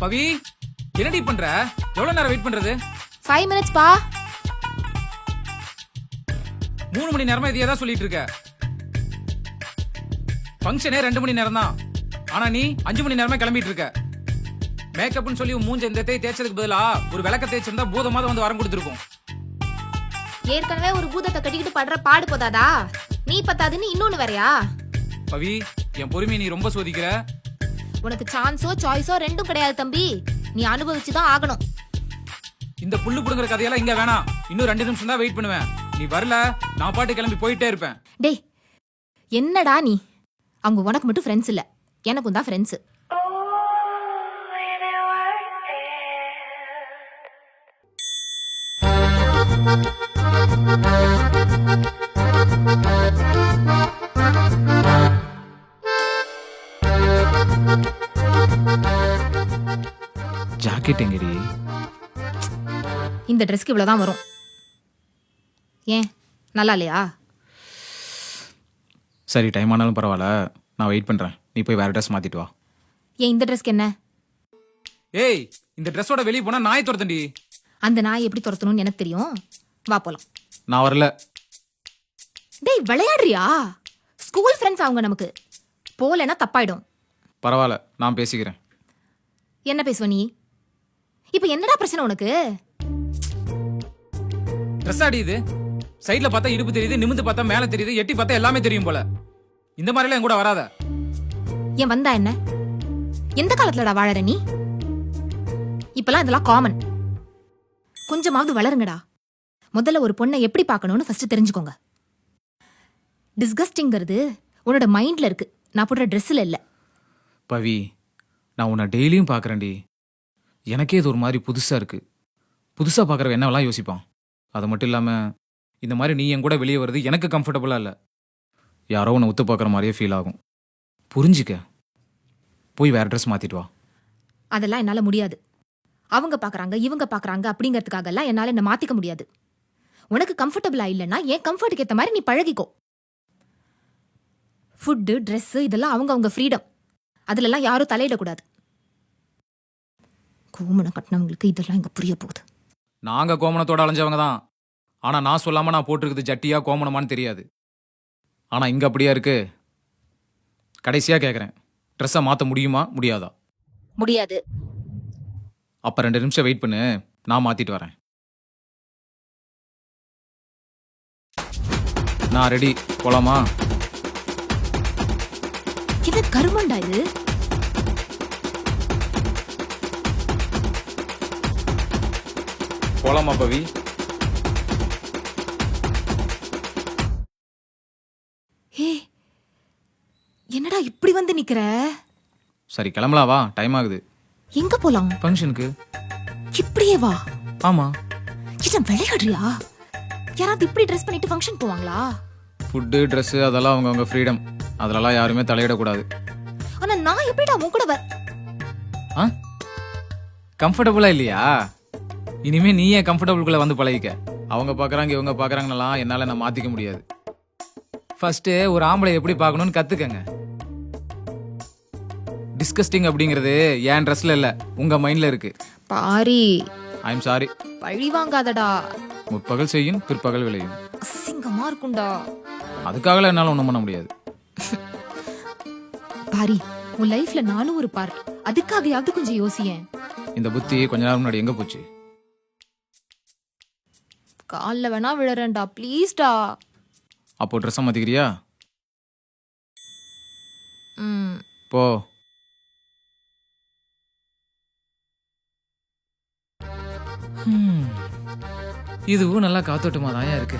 பவி என்னடி பண்ற? எவ்வளவு நேரம் வெயிட் பண்றது? ஃபைவ் மினிட்ஸ் பா. மூணு மணி நேரமா இதையே தான் சொல்லிட்டு இருக்க. ஃபங்க்ஷனே ரெண்டு மணி நேரம் தான் ஆனா நீ அஞ்சு மணி நேரமா கிளம்பிட்டு இருக்க. மேக்கப்னு சொல்லி மூஞ்ச இந்த தேய் தேய்ச்சதுக்கு பதிலா ஒரு விளக்க தேய்ச்சிருந்தா பூதமாத வந்து வரம் கொடுத்துருக்கும். ஏற்கனவே ஒரு பூதத்தை கட்டிக்கிட்டு படுற பாடு போதாதா? நீ பத்தாதுன்னு இன்னொன்னு வேறயா? பவி என் பொறுமையை நீ ரொம்ப சோதிக்கிற. உனக்கு சான்ஸோ சாய்ஸோ ரெண்டும் கிடையாது தம்பி. நீ அனுபவிச்சு தான் ஆகணும். இந்த புல்லு புடுங்குற கதையெல்லாம் இங்க வேணாம். இன்னும் ரெண்டு நிமிஷம் தான் வெயிட் பண்ணுவேன். நீ வரல நான் பாட்டு கிளம்பி போயிட்டே இருப்பேன். டேய் என்னடா நீ? அவங்க உனக்கு மட்டும் ஃப்ரெண்ட்ஸ் இல்ல. எனக்கும் தான் ஃப்ரெண்ட்ஸ் ஜாக்கெட் எங்கடி? இந்த ட்ரெஸ்க்கு இவ்வளவுதான் வரும். ஏன்? நல்லா இல்லையா? சரி டைம் ஆனாலும் பரவாயில்ல. நான் வெயிட் பண்றேன். நீ போய் வேற ட்ரெஸ் மாத்திட்டு வா. ஏன் இந்த ட்ரெஸ்க்கு என்ன? ஏய் இந்த ட்ரெஸ்ஸோட வெளியே போனா நாய் துரத்தண்டி அந்த நாய் எப்படி துரத்தணும்னு எனக்கு தெரியும். வா போலாம். நான் வரல. டேய் விளையாடுறியா? ஸ்கூல் ஃப்ரெண்ட்ஸ் அவங்க நமக்கு. போலனா தப்பாயிடும். பரவாயில்ல நான் பேசிக்கிறேன். என்ன பேசுவ நீ? இப்போ என்னடா பிரச்சனை உனக்கு? ட்ரெஸ் ஆடி இது. சைடுல பார்த்தா இடுப்பு தெரியுது நிமிந்து பார்த்தா மேல தெரியுது எட்டி பார்த்தா எல்லாமே தெரியும் போல. இந்த மாதிரி எல்லாம் என் கூட வராத. ஏன் வந்தா என்ன? எந்த காலத்துலடா வாழற நீ? இப்பெல்லாம் இதெல்லாம் காமன் கொஞ்சமாவது வளருங்கடா. முதல்ல ஒரு பொண்ணை எப்படி பார்க்கணும்னு ஃபர்ஸ்ட் தெரிஞ்சுக்கோங்க. டிஸ்கஸ்டிங்கிறது உன்னோட மைண்ட்ல இருக்கு. நான் போடுற ட்ரெஸ்ஸில் இல்ல. பவி நான் உன்னை டெய்லியும் பார்க்குறேன்டி. எனக்கே இது ஒரு மாதிரி புதுசாக இருக்குது புதுசாக பார்க்குற என்னவெல்லாம் யோசிப்பான்? அது மட்டும் இல்லாமல் இந்த மாதிரி நீ என் கூட வெளியே வர்றது எனக்கு கம்ஃபர்டபுளாக இல்லை. யாரோ உன்னை ஒத்து பார்க்குற மாதிரியே ஃபீல் ஆகும். புரிஞ்சிக்க. போய் வேறு ட்ரெஸ் மாற்றிட்டு வா. அதெல்லாம் என்னால் முடியாது. அவங்க பார்க்குறாங்க இவங்க பார்க்குறாங்க அப்படிங்கிறதுக்காகலாம் என்னால் என்னை என்ன முடியாது. உனக்கு கம்ஃபர்டபுளாக இல்லைன்னா என் கம்ஃபர்ட்டுக்கு ஏற்ற மாதிரி நீ பழகிக்கோ. ஃபுட்டு ட்ரெஸ்ஸு இதெல்லாம் அவங்க அவங்க ஃப்ரீடம் அதுலலாம் யாரும் தலையிடக்கூடாது. கோமணம் கட்டினவங்களுக்கு இதெல்லாம் இங்க புரிய போகுது. நாங்க கோமணத்தோட அலைஞ்சவங்க தான். ஆனா நான் சொல்லாம நான் போட்டிருக்குது ஜட்டியா கோமணமான்னு தெரியாது. ஆனா இங்க அப்படியா இருக்கு? கடைசியா கேக்குறேன். ட்ரெஸ்ஸை மாத்த முடியுமா? முடியாதா? முடியாது. அப்ப ரெண்டு நிமிஷம் வெயிட் பண்ணு. நான் மாத்திட்டு வரேன். நான் ரெடி போலாமா? என்ன கருமண்டா இது? போலாமா பவி? ஏ என்னடா இப்படி வந்து நிக்கிற? சரி கிளம்பலாம் வா. டைம் ஆகுது. எங்க போலாம்? ஃபங்க்ஷனுக்கு இப்படியே வா. ஆமா. இதான் விளையாடுறியா? யாராவது இப்படி ட்ரெஸ் பண்ணிட்டு ஃபங்க்ஷன் போவாங்களா? ஃபுட்டு ட்ரெஸ்ஸு அதெல்லாம் அவங்கவுங்க ஃப்ரீடம் அதிலலாம் யாருமே தலையிடக்கூடாது. ஆனா நான் எப்படிடா உன் கூட வர ஆ? கம்ஃபர்டபுளா இல்லையா? இனிமே நீ ஏன் கம்ஃபர்டபுள்குள்ள வந்து பழகிக்க? அவங்க பார்க்கறாங்க இவங்க பார்க்கறாங்கலாம் என்னால நான் மாத்திக்க முடியாது. ஃபர்ஸ்ட் ஒரு ஆம்பளை எப்படி பார்க்கணும்னு கத்துக்கங்க. டிஸ்கஸ்டிங் அப்படிங்கிறது என் ட்ரெஸ்ல இல்ல உங்க மைண்ட்ல இருக்கு. பாரி. ஐ எம் சாரி பழி வாங்காதடா. முற்பகல் செய்யும் பிற்பகல் விளையும். அசிங்கமா இருக்கும்டா. அதுக்காகலாம் என்னால ஒண்ணும் பண்ண முடியாது. பாரி உன் லைஃப்ல நானும் ஒரு பார்ட் அதுக்காகயாவது கொஞ்சம் யோசியேன். இந்த புத்தி கொஞ்ச நேரம் முன்னாடி எங்க போச்சு? கால்ல வேணா விழறேன்டா ப்ளீஸ்டா அப்போ ட்ரெஸ்ஸை மாத்திக்கிறியா? ம். போ. ஹம். இதுவும் நல்லா காத்தோட்டமா தான் இருக்கு.